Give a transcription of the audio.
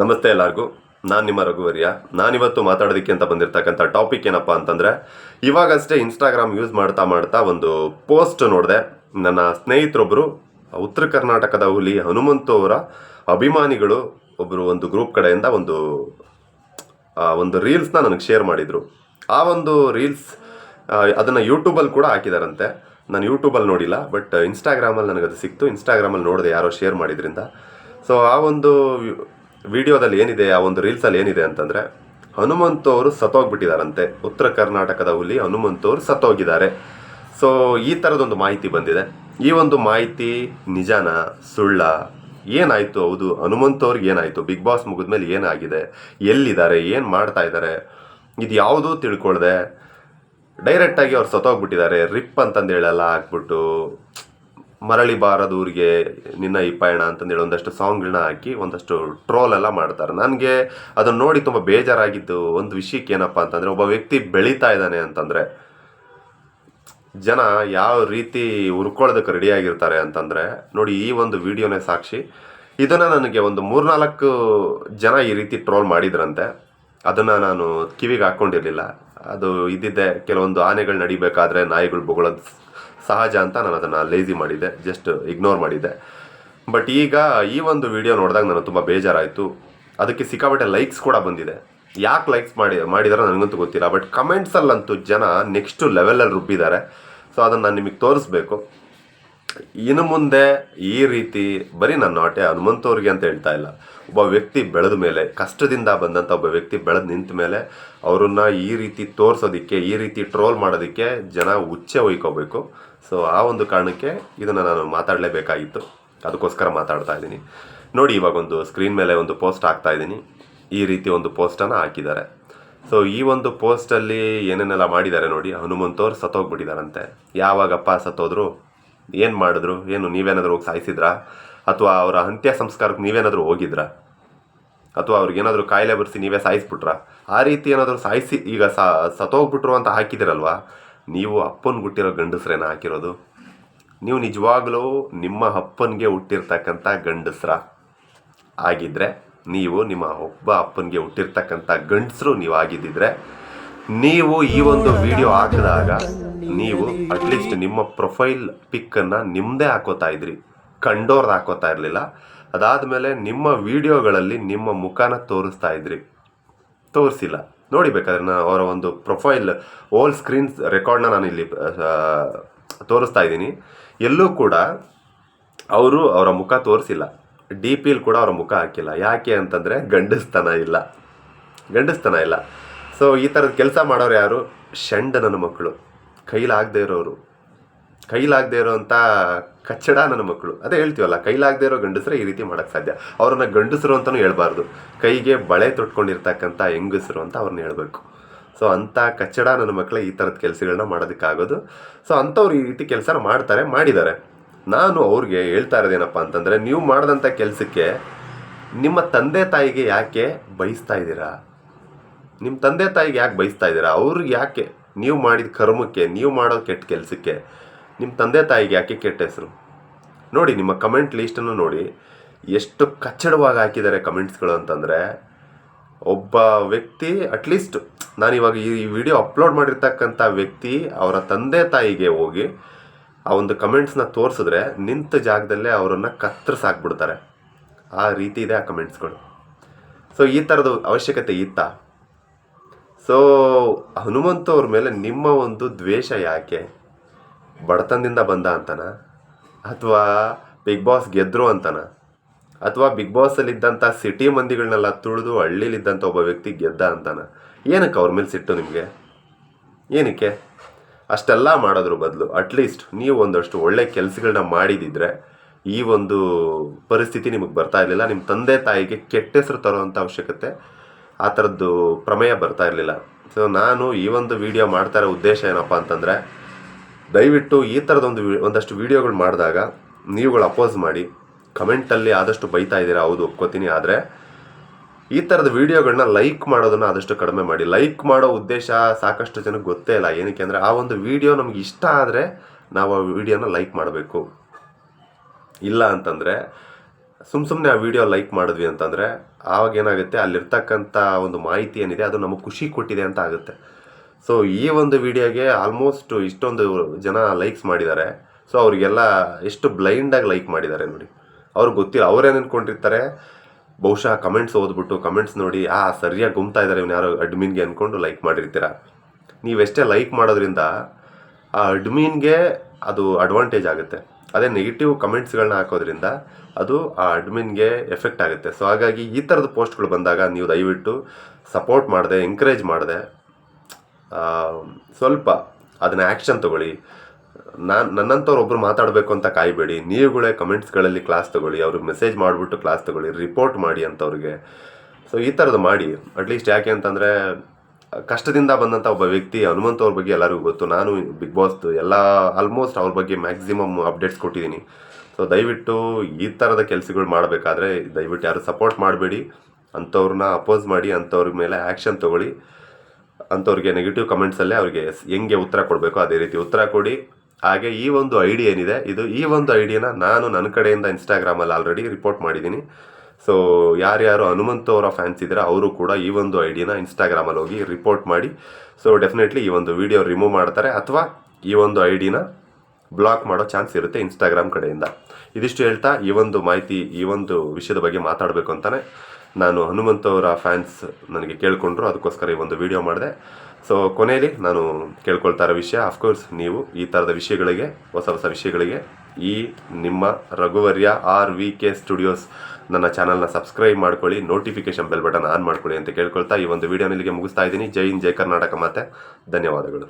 ನಮಸ್ತೆ ಎಲ್ಲರಿಗೂ. ನಾನು ನಿಮ್ಮ ರಘುವರ್ಯ ನಾನಿವತ್ತು ಮಾತಾಡೋದಕ್ಕೆ ಅಂತ ಬಂದಿರತಕ್ಕಂಥ ಟಾಪಿಕ್ ಏನಪ್ಪ ಅಂತಂದರೆ, ಇವಾಗಷ್ಟೇ ಇನ್ಸ್ಟಾಗ್ರಾಮ್ ಯೂಸ್ ಮಾಡ್ತಾ ಮಾಡ್ತಾ ಒಂದು ಪೋಸ್ಟ್ ನೋಡಿದೆ. ನನ್ನ ಸ್ನೇಹಿತರೊಬ್ಬರು ಉತ್ತರ ಕರ್ನಾಟಕದ ಹುಲಿ ಹನುಮಂತು ಅವರ ಅಭಿಮಾನಿಗಳು ಒಬ್ಬರು ಒಂದು ಗ್ರೂಪ್ ಕಡೆಯಿಂದ ಒಂದು ಒಂದು ರೀಲ್ಸ್ನ ನನಗೆ ಶೇರ್ ಮಾಡಿದರು. ಆ ಒಂದು ರೀಲ್ಸ್ ಅದನ್ನು ಯೂಟ್ಯೂಬಲ್ಲಿ ಕೂಡ ಹಾಕಿದಾರಂತೆ. ನಾನು ಯೂಟ್ಯೂಬಲ್ಲಿ ನೋಡಿಲ್ಲ ಬಟ್ ಇನ್ಸ್ಟಾಗ್ರಾಮಲ್ಲಿ ನನಗೆ ಅದು ಸಿಕ್ತು. ಇನ್ಸ್ಟಾಗ್ರಾಮಲ್ಲಿ ನೋಡಿದೆ ಯಾರೋ ಶೇರ್ ಮಾಡಿದ್ರಿಂದ. ಸೊ ಆ ಒಂದು ವಿಡಿಯೋದಲ್ಲಿ ಏನಿದೆ, ಆ ಒಂದು ರೀಲ್ಸಲ್ಲಿ ಏನಿದೆ ಅಂತಂದರೆ, ಹನುಮಂತು ಅವರು ಸತ್ತೋಗ್ಬಿಟ್ಟಿದಾರಂತೆ. ಉತ್ತರ ಕರ್ನಾಟಕದ ಹುಲಿ ಹನುಮಂತು ಅವರು ಸತ್ತೋಗಿದ್ದಾರೆ. ಸೊ ಈ ಥರದೊಂದು ಮಾಹಿತಿ ಬಂದಿದೆ. ಈ ಒಂದು ಮಾಹಿತಿ ನಿಜಾನ, ಸುಳ್ಳ? ಏನಾಯಿತು ಹೌದು? ಹನುಮಂತ್ ಅವ್ರಿಗೆ ಏನಾಯಿತು? ಬಿಗ್ ಬಾಸ್ ಮುಗಿದ್ಮೇಲೆ ಏನಾಗಿದೆ? ಎಲ್ಲಿದ್ದಾರೆ? ಏನು ಮಾಡ್ತಾ ಇದ್ದಾರೆ? ಇದು ಯಾವುದೂ ತಿಳ್ಕೊಳ್ದೆ? ಡೈರೆಕ್ಟಾಗಿ ಅವ್ರು ಸತ್ತೋಗ್ಬಿಟ್ಟಿದ್ದಾರೆ. ರಿಪ್ ಅಂತಂದು ಹೇಳೆಲ್ಲ ಹಾಕ್ಬಿಟ್ಟು ಮರಳಿ ಬಾರದು ಊರಿಗೆ ನಿನ್ನ ಈ ಪಯಣ ಅಂತಂದೇಳಿ ಒಂದಷ್ಟು ಸಾಂಗ್ಗಳನ್ನ ಹಾಕಿ ಒಂದಷ್ಟು ಟ್ರೋಲ್ ಎಲ್ಲ ಮಾಡ್ತಾರೆ. ನನಗೆ ಅದನ್ನು ನೋಡಿ ತುಂಬ ಬೇಜಾರಾಗಿದ್ದು ಒಂದು ವಿಷಯಕ್ಕೆ ಏನಪ್ಪ ಅಂತಂದರೆ ಒಬ್ಬ ವ್ಯಕ್ತಿ ಬೆಳೀತಾ ಇದ್ದಾನೆ ಅಂತಂದರೆ ಜನ ಯಾವ ರೀತಿ ಉರ್ಕೊಳ್ಳೋದಕ್ಕೆ ರೆಡಿಯಾಗಿರ್ತಾರೆ ಅಂತಂದರೆ ನೋಡಿ ಈ ಒಂದು ವಿಡಿಯೋನೇ ಸಾಕ್ಷಿ. ಇದನ್ನು ನನಗೆ ಒಂದು ಮೂರ್ನಾಲ್ಕು ಜನ ಈ ರೀತಿ ಟ್ರೋಲ್ ಮಾಡಿದ್ರಂತೆ. ಅದನ್ನು ನಾನು ಕಿವಿಗೆ ಹಾಕ್ಕೊಂಡಿರಲಿಲ್ಲ ಅದು ಇದ್ದಿದ್ದೆ ಕೆಲವೊಂದು ಆನೆಗಳು ನಡಿಬೇಕಾದ್ರೆ ನಾಯಿಗಳು ಬೊಗಳೋದು ಸಹಜ ಅಂತ ನಾನು ಅದನ್ನು ಲೇಜಿ ಮಾಡಿದ್ದೆ ಜಸ್ಟ್ ಇಗ್ನೋರ್ ಮಾಡಿದ್ದೆ. ಬಟ್ ಈಗ ಈ ಒಂದು ವಿಡಿಯೋ ನೋಡಿದಾಗ ನನಗೆ ತುಂಬ ಬೇಜಾರಾಯಿತು. ಅದಕ್ಕೆ ಸಿಕ್ಕಾಪಟ್ಟೆ ಲೈಕ್ಸ್ ಕೂಡ ಬಂದಿದೆ. ಯಾಕೆ ಲೈಕ್ಸ್ ಮಾಡಿ, ಮಾಡಿದಾರೋ ನನಗಂತೂ ಗೊತ್ತಿಲ್ಲ. ಬಟ್ ಕಮೆಂಟ್ಸಲ್ಲಂತೂ ಜನ ನೆಕ್ಸ್ಟು ಲೆವೆಲಲ್ಲಿ ರುಬ್ಬಿದ್ದಾರೆ. ಸೊ ಅದನ್ನು ನಾನು ನಿಮಗೆ ತೋರಿಸ್ಬೇಕು. ಇನ್ನು ಮುಂದೆ ಈ ರೀತಿ ಬರೀ ನನ್ನ ನಾಟೆ ಹನುಮಂತವ್ರಿಗೆ ಅಂತ ಹೇಳ್ತಾ ಇಲ್ಲ. ಒಬ್ಬ ವ್ಯಕ್ತಿ ಬೆಳೆದ ಮೇಲೆ, ಕಷ್ಟದಿಂದ ಬಂದಂಥ ಒಬ್ಬ ವ್ಯಕ್ತಿ ಬೆಳೆದು ನಿಂತ ಮೇಲೆ ಅವರನ್ನು ಈ ರೀತಿ ತೋರಿಸೋದಕ್ಕೆ, ಈ ರೀತಿ ಟ್ರೋಲ್ ಮಾಡೋದಕ್ಕೆ ಜನ ಉಚ್ಚೆ ಒಯ್ಕೋಬೇಕು. ಸೊ ಆ ಒಂದು ಕಾರಣಕ್ಕೆ ಇದನ್ನು ನಾನು ಮಾತಾಡಲೇಬೇಕಾಗಿತ್ತು. ಅದಕ್ಕೋಸ್ಕರ ಮಾತಾಡ್ತಾ ಇದ್ದೀನಿ. ನೋಡಿ, ಇವಾಗ ಒಂದು ಸ್ಕ್ರೀನ್ ಮೇಲೆ ಒಂದು ಪೋಸ್ಟ್ ಹಾಕ್ತಾ ಇದ್ದೀನಿ. ಈ ರೀತಿ ಒಂದು ಪೋಸ್ಟನ್ನು ಹಾಕಿದ್ದಾರೆ. ಸೊ ಈ ಒಂದು ಪೋಸ್ಟಲ್ಲಿ ಏನೇನೆಲ್ಲ ಮಾಡಿದ್ದಾರೆ ನೋಡಿ, ಹನುಮಂತವ್ರು ಸತ್ತೋಗ್ಬಿಟ್ಟಿದಾರಂತೆ. ಯಾವಾಗಪ್ಪ ಸತ್ತೋದ್ರು? ಏನು ಮಾಡಿದ್ರು? ಏನು, ನೀವೇನಾದರೂ ಹೋಗಿ ಸಾಯಿಸಿದ್ರಾ? ಅಥವಾ ಅವರ ಅಂತ್ಯ ಸಂಸ್ಕಾರಕ್ಕೆ ನೀವೇನಾದರೂ ಹೋಗಿದ್ರಾ? ಅಥವಾ ಅವ್ರಿಗೇನಾದರೂ ಕಾಯಿಲೆ ಬರ್ಸಿ ನೀವೇ ಸಾಯಿಸ್ಬಿಟ್ರ? ಆ ರೀತಿ ಏನಾದರೂ ಸಾಯಿಸಿ ಈಗ ಸತ್ತೋಗ್ಬಿಟ್ರು ಅಂತ ಹಾಕಿದಿರಲ್ವಾ? ನೀವು ಅಪ್ಪನ ಹುಟ್ಟಿರೋ ಗಂಡಸ್ರೇನ ಹಾಕಿರೋದು? ನೀವು ನಿಜವಾಗ್ಲೂ ನಿಮ್ಮ ಅಪ್ಪನಿಗೆ ಹುಟ್ಟಿರ್ತಕ್ಕಂಥ ಗಂಡಸ್ರ ಆಗಿದ್ದರೆ ನೀವು ನಿಮ್ಮ ಒಬ್ಬ ಅಪ್ಪನಿಗೆ ಹುಟ್ಟಿರ್ತಕ್ಕಂಥ ಗಂಡಸರು ನೀವು ಆಗಿದ್ದಿದ್ರೆ, ನೀವು ಈ ಒಂದು ವಿಡಿಯೋ ಹಾಕಿದಾಗ ನೀವು ಅಟ್ಲೀಸ್ಟ್ ನಿಮ್ಮ ಪ್ರೊಫೈಲ್ ಪಿಕ್ಕನ್ನು ನಿಮ್ಮದೇ ಹಾಕೋತಾ ಇದ್ರಿ. ಕಂಡೋರ್ದು ಹಾಕೋತಾ ಇರಲಿಲ್ಲ. ಅದಾದಮೇಲೆ ನಿಮ್ಮ ವಿಡಿಯೋಗಳಲ್ಲಿ ನಿಮ್ಮ ಮುಖನ ತೋರಿಸ್ತಾ ಇದ್ರಿ. ತೋರಿಸಿಲ್ಲ. ನೋಡಿ ಬೇಕಾದ್ರೆ ನಾನು ಅವರ ಒಂದು ಪ್ರೊಫೈಲ್ ಓಲ್ ಸ್ಕ್ರೀನ್ಸ್ ರೆಕಾರ್ಡ್ನ ನಾನು ಇಲ್ಲಿ ತೋರಿಸ್ತಾ ಇದ್ದೀನಿ. ಎಲ್ಲೂ ಕೂಡ ಅವರು ಅವರ ಮುಖ ತೋರಿಸಿಲ್ಲ. ಡಿ ಪಿಲ್ ಕೂಡ ಅವರ ಮುಖ ಹಾಕಿಲ್ಲ. ಯಾಕೆ ಅಂತಂದರೆ ಗಂಡಸ್ತನ ಇಲ್ಲ. ಗಂಡಸ್ತನ ಇಲ್ಲ. ಸೊ ಈ ಥರದ ಕೆಲಸ ಮಾಡೋರು ಯಾರು? ಷಂಡ ನನ್ನ ಮಕ್ಕಳು. ಕೈಲಾಗದೇ ಇರೋರು. ಕೈಲಾಗದೇ ಇರೋವಂಥ ಕಚ್ಚಡ ನನ್ನ ಮಕ್ಕಳು. ಅದೇ ಹೇಳ್ತೀವಲ್ಲ, ಕೈಲಾಗದೇ ಇರೋ ಗಂಡಸರೇ ಈ ರೀತಿ ಮಾಡೋಕ್ಕೆ ಸಾಧ್ಯ. ಅವ್ರನ್ನ ಗಂಡಸರು ಅಂತಲೂ ಹೇಳ್ಬಾರ್ದು. ಕೈಗೆ ಬಳೆ ತೊಟ್ಕೊಂಡಿರ್ತಕ್ಕಂಥ ಹೆಂಗಸರು ಅಂತ ಅವ್ರನ್ನ ಹೇಳ್ಬೇಕು. ಸೊ, ಅಂಥ ಕಚ್ಚಡ ನನ್ನ ಮಕ್ಕಳೇ ಈ ಥರದ ಕೆಲಸಗಳನ್ನ ಮಾಡೋದಕ್ಕಾಗೋದು. ಸೊ, ಅಂಥವ್ರು ಈ ರೀತಿ ಕೆಲಸನ ಮಾಡ್ತಾರೆ, ಮಾಡಿದ್ದಾರೆ. ನಾನು ಅವ್ರಿಗೆ ಹೇಳ್ತಾ ಇರೋದೇನಪ್ಪ ಅಂತಂದರೆ, ನೀವು ಮಾಡಿದಂಥ ಕೆಲಸಕ್ಕೆ ನಿಮ್ಮ ತಂದೆ ತಾಯಿಗೆ ಯಾಕೆ ಬಯಸ್ತಾ ಇದ್ದೀರಾ? ನಿಮ್ಮ ತಂದೆ ತಾಯಿಗೆ ಯಾಕೆ ಬಯಸ್ತಾ ಇದ್ದೀರಾ? ಅವ್ರಿಗೆ ಯಾಕೆ? ನೀವು ಮಾಡಿದ ಕರ್ಮಕ್ಕೆ, ನೀವು ಮಾಡೋ ಕೆಟ್ಟ ಕೆಲಸಕ್ಕೆ ನಿಮ್ಮ ತಂದೆ ತಾಯಿಗೆ ಯಾಕೆ ಕೆಟ್ಟ ಹೆಸರು? ನೋಡಿ, ನಿಮ್ಮ ಕಮೆಂಟ್ ಲೀಸ್ಟನ್ನು ನೋಡಿ. ಎಷ್ಟು ಕಚ್ಚಡವಾಗಿ ಹಾಕಿದ್ದಾರೆ ಕಮೆಂಟ್ಸ್ಗಳು ಅಂತಂದರೆ, ಒಬ್ಬ ವ್ಯಕ್ತಿ ಅಟ್ಲೀಸ್ಟ್ ನಾನಿವಾಗ ಈ ವಿಡಿಯೋ ಅಪ್ಲೋಡ್ ಮಾಡಿರ್ತಕ್ಕಂಥ ವ್ಯಕ್ತಿ ಅವರ ತಂದೆ ತಾಯಿಗೆ ಹೋಗಿ ಆ ಒಂದು ಕಮೆಂಟ್ಸ್ನ ತೋರಿಸಿದ್ರೆ ನಿಂತ ಜಾಗದಲ್ಲೇ ಅವರನ್ನು ಕತ್ತರಿಸಾಕ್ಬಿಡ್ತಾರೆ ಆ ರೀತಿ ಇದೆ ಆ ಕಮೆಂಟ್ಸ್ಗಳು ಸೊ ಈ ಥರದ ಅವಶ್ಯಕತೆ ಇತ್ತ? ಸೊ ಹನುಮಂತ ಅವ್ರ ಮೇಲೆ ನಿಮ್ಮ ಒಂದು ದ್ವೇಷ ಯಾಕೆ? ಬಡತನದಿಂದ ಬಂದ ಅಂತನ? ಅಥವಾ ಬಿಗ್ ಬಾಸ್ ಗೆದ್ರು ಅಂತನ? ಅಥವಾ ಬಿಗ್ ಬಾಸಲ್ಲಿದ್ದಂಥ ಸಿಟಿ ಮಂದಿಗಳನ್ನೆಲ್ಲ ತುಳಿದು ಹಳ್ಳಿಲಿದ್ದಂಥ ಒಬ್ಬ ವ್ಯಕ್ತಿ ಗೆದ್ದ ಅಂತಾನ? ಏನಕ್ಕೆ ಅವ್ರ ಮೇಲೆ ಸಿಟ್ಟು ನಿಮಗೆ? ಏನಕ್ಕೆ? ಅಷ್ಟೆಲ್ಲ ಮಾಡೋದ್ರ ಬದಲು ಅಟ್ಲೀಸ್ಟ್ ನೀವು ಒಂದಷ್ಟು ಒಳ್ಳೆ ಕೆಲಸಗಳನ್ನ ಮಾಡಿದಿದ್ರೆ ಈ ಒಂದು ಪರಿಸ್ಥಿತಿ ನಿಮಗೆ ಬರ್ತಾ ಇರಲಿಲ್ಲ. ನಿಮ್ಮ ತಂದೆ ತಾಯಿಗೆ ಕೆಟ್ಟ ಹೆಸರು ತರೋವಂಥ ಅವಶ್ಯಕತೆ, ಆ ಥರದ್ದು ಪ್ರಮೇಯ ಬರ್ತಾ ಇರಲಿಲ್ಲ. ಸೊ ನಾನು ಈ ಒಂದು ವಿಡಿಯೋ ಮಾಡ್ತಾ ಇರೋ ಉದ್ದೇಶ ಏನಪ್ಪ ಅಂತಂದರೆ ದಯವಿಟ್ಟು ಈ ಥರದೊಂದು ಒಂದು ಒಂದಷ್ಟು ವಿಡಿಯೋಗಳು ಮಾಡಿದಾಗ ನೀವುಗಳು ಅಪೋಸ್ ಮಾಡಿ, ಕಮೆಂಟಲ್ಲಿ ಆದಷ್ಟು ಬೈತಾ ಇದ್ದೀರಾ ಹೌದು ಒಪ್ಕೋತೀನಿ, ಆದರೆ ಈ ಥರದ ವೀಡಿಯೋಗಳನ್ನ ಲೈಕ್ ಮಾಡೋದನ್ನು ಆದಷ್ಟು ಕಡಿಮೆ ಮಾಡಿ. ಲೈಕ್ ಮಾಡೋ ಉದ್ದೇಶ ಸಾಕಷ್ಟು ಜನಕ್ಕೆ ಗೊತ್ತೇ ಇಲ್ಲ, ಏನಕ್ಕೆ ಅಂದರೆ ಆ ಒಂದು ವಿಡಿಯೋ ನಮ್ಗೆ ಇಷ್ಟ ಆದರೆ ನಾವು ಆ ವಿಡಿಯೋನ ಲೈಕ್ ಮಾಡಬೇಕು. ಇಲ್ಲ ಅಂತಂದರೆ ಸುಮ್ಮ ಸುಮ್ಮನೆ ಆ ವಿಡಿಯೋ ಲೈಕ್ ಮಾಡಿದ್ವಿ ಅಂತಂದರೆ ಆವಾಗ ಏನಾಗುತ್ತೆ, ಅಲ್ಲಿರ್ತಕ್ಕಂಥ ಒಂದು ಮಾಹಿತಿ ಏನಿದೆ, ಅದು ನಮಗೆ ಖುಷಿ ಕೊಟ್ಟಿದೆ ಅಂತ ಆಗುತ್ತೆ. ಸೊ ಈ ಒಂದು ವಿಡಿಯೋಗೆ ಆಲ್ಮೋಸ್ಟ್ ಇಷ್ಟೊಂದು ಜನ ಲೈಕ್ಸ್ ಮಾಡಿದ್ದಾರೆ. ಸೊ ಅವರಿಗೆಲ್ಲ ಎಷ್ಟು ಬ್ಲೈಂಡಾಗಿ ಲೈಕ್ ಮಾಡಿದ್ದಾರೆ ನೋಡಿ. ಅವ್ರಿಗೆ ಗೊತ್ತಿಲ್ಲ ಅವ್ರೇನು ಅಂದ್ಕೊಂಡಿರ್ತಾರೆ ಬಹುಶಃ ಕಮೆಂಟ್ಸ್ ಓದ್ಬಿಟ್ಟು ಕಮೆಂಟ್ಸ್ ನೋಡಿ, ಆ, ಸರಿಯಾಗಿ ಗುಮ್ತಾ ಇದ್ದಾರೆ, ಇವ್ನು ಯಾರೋ ಅಡ್ಮಿನ್ಗೆ ಅಂದ್ಕೊಂಡು ಲೈಕ್ ಮಾಡಿರ್ತೀರ? ನೀವೆಷ್ಟೇ ಲೈಕ್ ಮಾಡೋದ್ರಿಂದ, ಆ ಅಡ್ಮಿನ್ಗೆ ಅದು ಅಡ್ವಾಂಟೇಜ್ ಆಗುತ್ತೆ. ಅದೇ ನೆಗೆಟಿವ್ ಕಮೆಂಟ್ಸ್ಗಳನ್ನ ಹಾಕೋದ್ರಿಂದ ಅದು ಆ ಅಡ್ಮಿನ್ಗೆ ಎಫೆಕ್ಟ್ ಆಗುತ್ತೆ. ಸೊ ಹಾಗಾಗಿ ಈ ಥರದ ಪೋಸ್ಟ್ಗಳು ಬಂದಾಗ ನೀವು ದಯವಿಟ್ಟು ಸಪೋರ್ಟ್ ಮಾಡಿದೆ ಎಂಕರೇಜ್ ಮಾಡಿದೆ. ಸ್ವಲ್ಪ ಅದನ್ನ ಆ್ಯಕ್ಷನ್ ತಗೊಳ್ಳಿ. ನಾನು ನನ್ನಂಥವ್ರು ಒಬ್ಬರು ಮಾತಾಡಬೇಕು ಅಂತ ಕಾಯಬೇಡಿ. ನೀವುಗಳೇ ಕಮೆಂಟ್ಸ್ಗಳಲ್ಲಿ ಕ್ಲಾಸ್ ತಗೊಳ್ಳಿ. ಅವ್ರಿಗೆ ಮೆಸೇಜ್ ಮಾಡಿಬಿಟ್ಟು ಕ್ಲಾಸ್ ತಗೊಳ್ಳಿ. ರಿಪೋರ್ಟ್ ಮಾಡಿ ಅಂಥವ್ರಿಗೆ ಸೊ ಈ ಥರದ್ದು ಮಾಡಿ. ಅಟ್ಲೀಸ್ಟ್ ಯಾಕೆ ಅಂತಂದರೆ, ಕಷ್ಟದಿಂದ ಬಂದಂಥ ಒಬ್ಬ ವ್ಯಕ್ತಿ ಹನುಮಂತ ಅವ್ರ ಬಗ್ಗೆ ಎಲ್ಲರಿಗೂ ಗೊತ್ತು. ನಾನು ಬಿಗ್ ಬಾಸ್ದು ಎಲ್ಲ ಆಲ್ಮೋಸ್ಟ್ ಅವ್ರ ಬಗ್ಗೆ ಮ್ಯಾಕ್ಸಿಮಮ್ ಅಪ್ಡೇಟ್ಸ್ ಕೊಟ್ಟಿದ್ದೀನಿ. ಸೊ ದಯವಿಟ್ಟು ಈ ಥರದ ಕೆಲಸಗಳು ಮಾಡಬೇಕಾದ್ರೆ ದಯವಿಟ್ಟು ಯಾರು ಸಪೋರ್ಟ್ ಮಾಡಬೇಡಿ. ಅಂಥವ್ರನ್ನ ಅಪೋಸ್ ಮಾಡಿ ಅಂಥವ್ರ ಮೇಲೆ ಆ್ಯಕ್ಷನ್ ತಗೊಳ್ಳಿ. ಅಂಥವ್ರಿಗೆ ನೆಗೆಟಿವ್ ಕಮೆಂಟ್ಸಲ್ಲೇ ಅವ್ರಿಗೆ ಹೆಂಗೆ ಉತ್ತರ ಕೊಡಬೇಕು ಅದೇ ರೀತಿ ಉತ್ತರ ಕೊಡಿ. ಹಾಗೆ ಈ ಒಂದು ಐಡಿ ಏನಿದೆ, ಇದು ಈ ಒಂದು ಐಡಿಯಾನ ನಾನು ನನ್ನ ಕಡೆಯಿಂದ ಇನ್ಸ್ಟಾಗ್ರಾಮಲ್ಲಿ ಆಲ್ರೆಡಿ ರಿಪೋರ್ಟ್ ಮಾಡಿದ್ದೀನಿ. ಸೊ ಯಾರ್ಯಾರು ಹನುಮಂತ ಅವರ ಫ್ಯಾನ್ಸ್ ಇದ್ದರೆ ಅವರು ಕೂಡ ಈ ಒಂದು ಐಡಿಯಾನ ಇನ್ಸ್ಟಾಗ್ರಾಮಲ್ಲಿ ಹೋಗಿ ರಿಪೋರ್ಟ್ ಮಾಡಿ. ಸೊ ಡೆಫಿನೆಟ್ಲಿ ಈ ಒಂದು ವಿಡಿಯೋ ರಿಮೂವ್ ಮಾಡ್ತಾರೆ ಅಥವಾ ಈ ಒಂದು ಐಡಿನ ಡಿನ ಬ್ಲಾಕ್ ಮಾಡೋ ಚಾನ್ಸ್ ಇರುತ್ತೆ ಇನ್ಸ್ಟಾಗ್ರಾಮ್ ಕಡೆಯಿಂದ. ಇದಿಷ್ಟು ಹೇಳ್ತಾ ಈ ಒಂದು ಮಾಹಿತಿ, ಈ ಒಂದು ವಿಷಯದ ಬಗ್ಗೆ ಮಾತಾಡಬೇಕು ಅಂತಾನೆ. ನಾನು ಹನುಮಂತ ಅವರ ಫ್ಯಾನ್ಸ್ ನನಗೆ ಕೇಳಿಕೊಂಡ್ರು, ಅದಕ್ಕೋಸ್ಕರ ಈ ಒಂದು ವಿಡಿಯೋ ಮಾಡಿದೆ. ಸೊ ಕೊನೆಯಲ್ಲಿ ನಾನು ಕೇಳ್ಕೊಳ್ತಾ ಇರೋ ವಿಷಯ ಅಫ್ಕೋರ್ಸ್ ನೀವು ಈ ಥರದ ವಿಷಯಗಳಿಗೆ, ಹೊಸ ಹೊಸ ವಿಷಯಗಳಿಗೆ, ಈ ನಿಮ್ಮ ರಘುವರ್ಯ ಆರ್ ವಿ ಕೆ ಸ್ಟುಡಿಯೋಸ್ ನನ್ನ ಚಾನಲ್ನ ಸಬ್ಸ್ಕ್ರೈಬ್ ಮಾಡ್ಕೊಳ್ಳಿ ನೋಟಿಫಿಕೇಶನ್ ಬೆಲ್ ಬಟನ್ ಆನ್ ಮಾಡ್ಕೊಳ್ಳಿ ಅಂತ ಕೇಳ್ಕೊಳ್ತಾ ಈ ಒಂದು ವಿಡಿಯೋನಲ್ಲಿಗೆ ಮುಗಿಸ್ತಾ ಇದ್ದೀನಿ. ಜೈ ಹಿಂದ್, ಜೈ ಕರ್ನಾಟಕ ಮಾತೆ. ಧನ್ಯವಾದಗಳು.